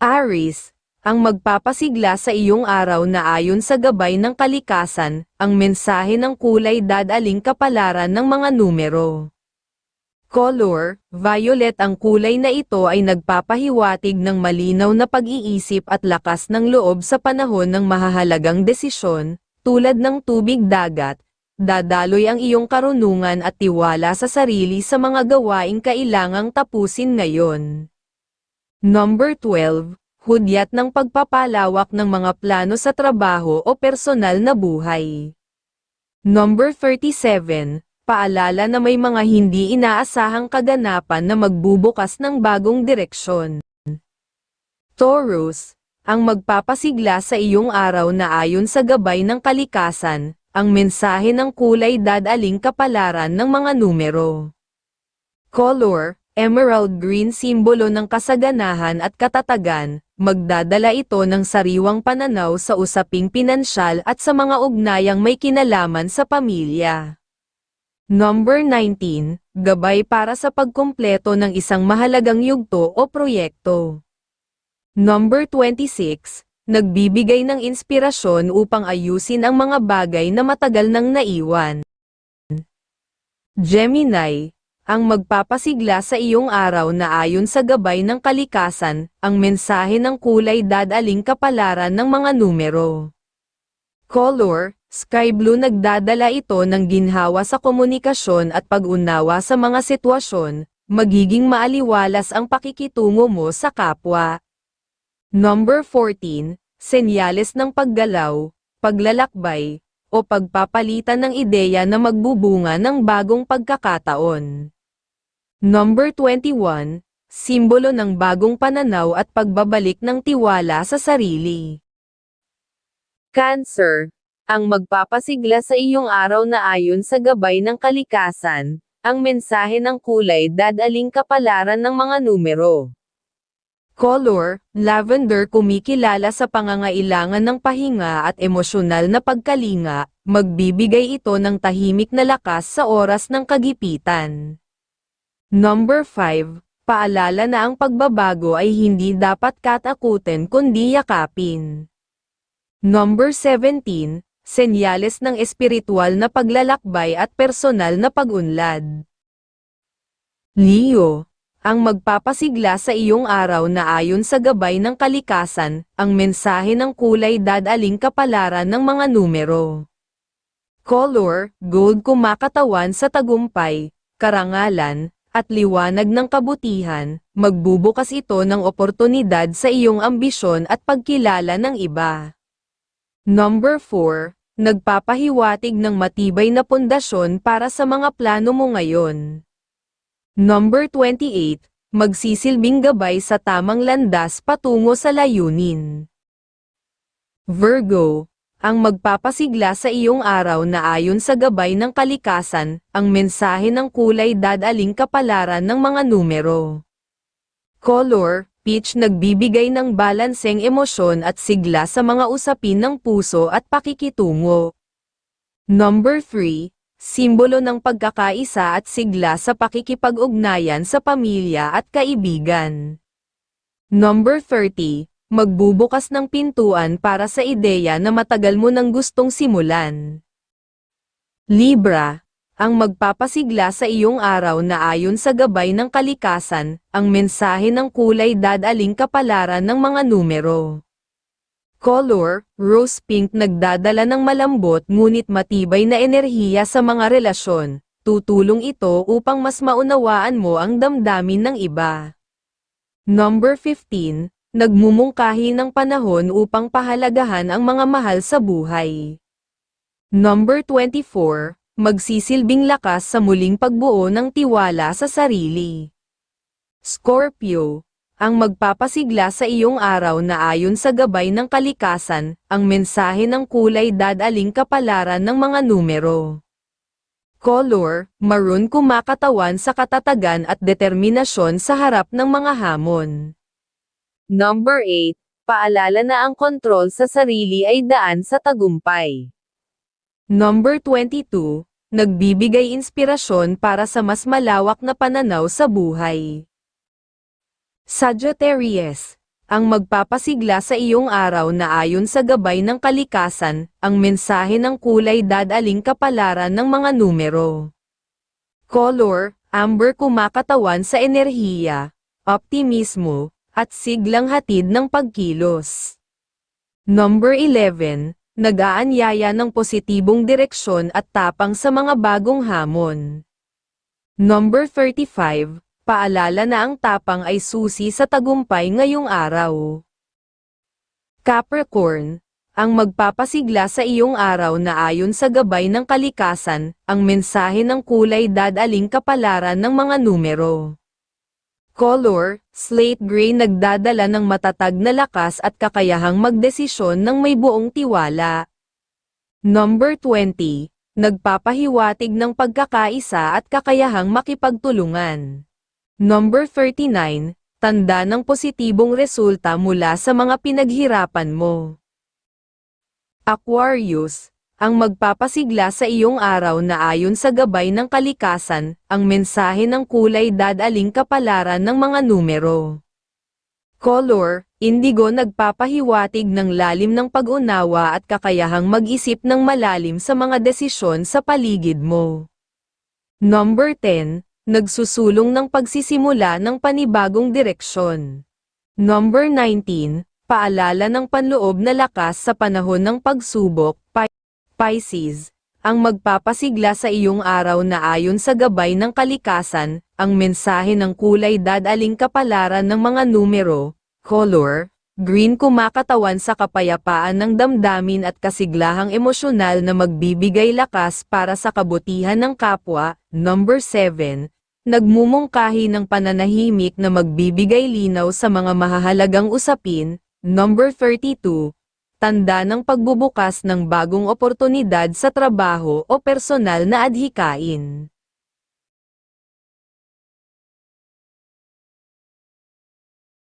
Aris, ang magpapasigla sa iyong araw na ayon sa gabay ng kalikasan, ang mensahe ng kulay dadaling kapalaran ng mga numero. Color, violet ang kulay na ito ay nagpapahiwatig ng malinaw na pag-iisip at lakas ng loob sa panahon ng mahahalagang desisyon, tulad ng tubig dagat, dadaloy ang iyong karunungan at tiwala sa sarili sa mga gawaing kailangang tapusin ngayon. Number 12, hudyat ng pagpapalawak ng mga plano sa trabaho o personal na buhay. Number 37, paalala na may mga hindi inaasahang kaganapan na magbubukas ng bagong direksyon. Taurus, ang magpapasigla sa iyong araw na ayon sa gabay ng kalikasan, ang mensahe ng kulay dadaling kapalaran ng mga numero. Color, emerald green simbolo ng kasaganahan at katatagan, magdadala ito ng sariwang pananaw sa usaping pinansyal at sa mga ugnayang may kinalaman sa pamilya. Number 19, gabay para sa pagkumpleto ng isang mahalagang yugto o proyekto. Number 26, nagbibigay ng inspirasyon upang ayusin ang mga bagay na matagal nang naiwan. Gemini, ang magpapasigla sa iyong araw na ayon sa gabay ng kalikasan, ang mensahe ng kulay dadaling kapalaran ng mga numero. Color, sky blue nagdadala ito ng ginhawa sa komunikasyon at pag-unawa sa mga sitwasyon, magiging maaliwalas ang pakikitungo mo sa kapwa. Number 14, senyales ng paggalaw, paglalakbay, o pagpapalitan ng ideya na magbubunga ng bagong pagkakataon. Number 21, simbolo ng bagong pananaw at pagbabalik ng tiwala sa sarili. Cancer, ang magpapasigla sa iyong araw na ayon sa gabay ng kalikasan, ang mensahe ng kulay dadaling kapalaran ng mga numero. Color, lavender kumikilala sa pangangailangan ng pahinga at emosyonal na pagkalinga, magbibigay ito ng tahimik na lakas sa oras ng kagipitan. Number 5, paalala na ang pagbabago ay hindi dapat katakutin kundi yakapin. Number 17, senyales ng espiritual na paglalakbay at personal na pag-unlad. Leo, ang magpapasigla sa iyong araw na ayon sa gabay ng kalikasan, ang mensahe ng kulay dadaling kapalaran ng mga numero. Color, gold kumakatawan sa tagumpay, karangalan, at liwanag ng kabutihan, magbubukas ito ng oportunidad sa iyong ambisyon at pagkilala ng iba. Number 4, nagpapahiwatig ng matibay na pundasyon para sa mga plano mo ngayon. Number 28, magsisilbing gabay sa tamang landas patungo sa layunin. Virgo, ang magpapasigla sa iyong araw na ayon sa gabay ng kalikasan, ang mensahe ng kulay dadaling kapalaran ng mga numero. Color, peach nagbibigay ng balanseng emosyon at sigla sa mga usapin ng puso at pakikitungo. Number 3, simbolo ng pagkakaisa at sigla sa pakikipag-ugnayan sa pamilya at kaibigan. Number 30, magbubukas ng pintuan para sa ideya na matagal mo nang gustong simulan. Libra, ang magpapasigla sa iyong araw na ayon sa gabay ng kalikasan, ang mensahe ng kulay dadaling kapalaran ng mga numero. Color, rose pink nagdadala ng malambot ngunit matibay na enerhiya sa mga relasyon. Tutulong ito upang mas maunawaan mo ang damdamin ng iba. Number 15, nagmumungkahi ng panahon upang pahalagahan ang mga mahal sa buhay. Number 24, magsisilbing lakas sa muling pagbuo ng tiwala sa sarili. Scorpio, ang magpapasigla sa iyong araw na ayon sa gabay ng kalikasan, ang mensahe ng kulay dadaling kapalaran ng mga numero. Color, maroon kumakatawan sa katatagan at determinasyon sa harap ng mga hamon. Number 8, paalala na ang kontrol sa sarili ay daan sa tagumpay. Number 22, nagbibigay inspirasyon para sa mas malawak na pananaw sa buhay. Sagittarius, ang magpapasigla sa iyong araw na ayon sa gabay ng kalikasan, ang mensahe ng kulay dadaling kapalaran ng mga numero. Color, amber kumakatawan sa enerhiya, optimismo, at siglang hatid ng pagkilos. Number 11, nag-aanyaya ng positibong direksyon at tapang sa mga bagong hamon. Number 35, paalala na ang tapang ay susi sa tagumpay ngayong araw. Capricorn, ang magpapasigla sa iyong araw na ayon sa gabay ng kalikasan, ang mensahe ng kulay dadaling kapalaran ng mga numero. Color, slate gray nagdadala ng matatag na lakas at kakayahang magdesisyon ng may buong tiwala. Number 20, nagpapahiwatig ng pagkakaisa at kakayahang makipagtulungan. Number 39, tanda ng positibong resulta mula sa mga pinaghirapan mo. Aquarius, ang magpapasigla sa iyong araw na ayon sa gabay ng kalikasan, ang mensahe ng kulay dadaling kapalaran ng mga numero. Color, indigo nagpapahiwatig ng lalim ng pag-unawa at kakayahang mag-isip ng malalim sa mga desisyon sa paligid mo. Number 10, nagsusulong ng pagsisimula ng panibagong direksyon. Number 19, paalala ng panloob na lakas sa panahon ng pagsubok, Pisces, ang magpapasigla sa iyong araw na ayon sa gabay ng kalikasan, ang mensahe ng kulay dadaling kapalaran ng mga numero, color, green kumakatawan sa kapayapaan ng damdamin at kasiglahang emosyonal na magbibigay lakas para sa kabutihan ng kapwa, number 7, nagmumungkahi ng pananahimik na magbibigay linaw sa mga mahahalagang usapin, number 32, tanda ng pagbubukas ng bagong oportunidad sa trabaho o personal na adhikain.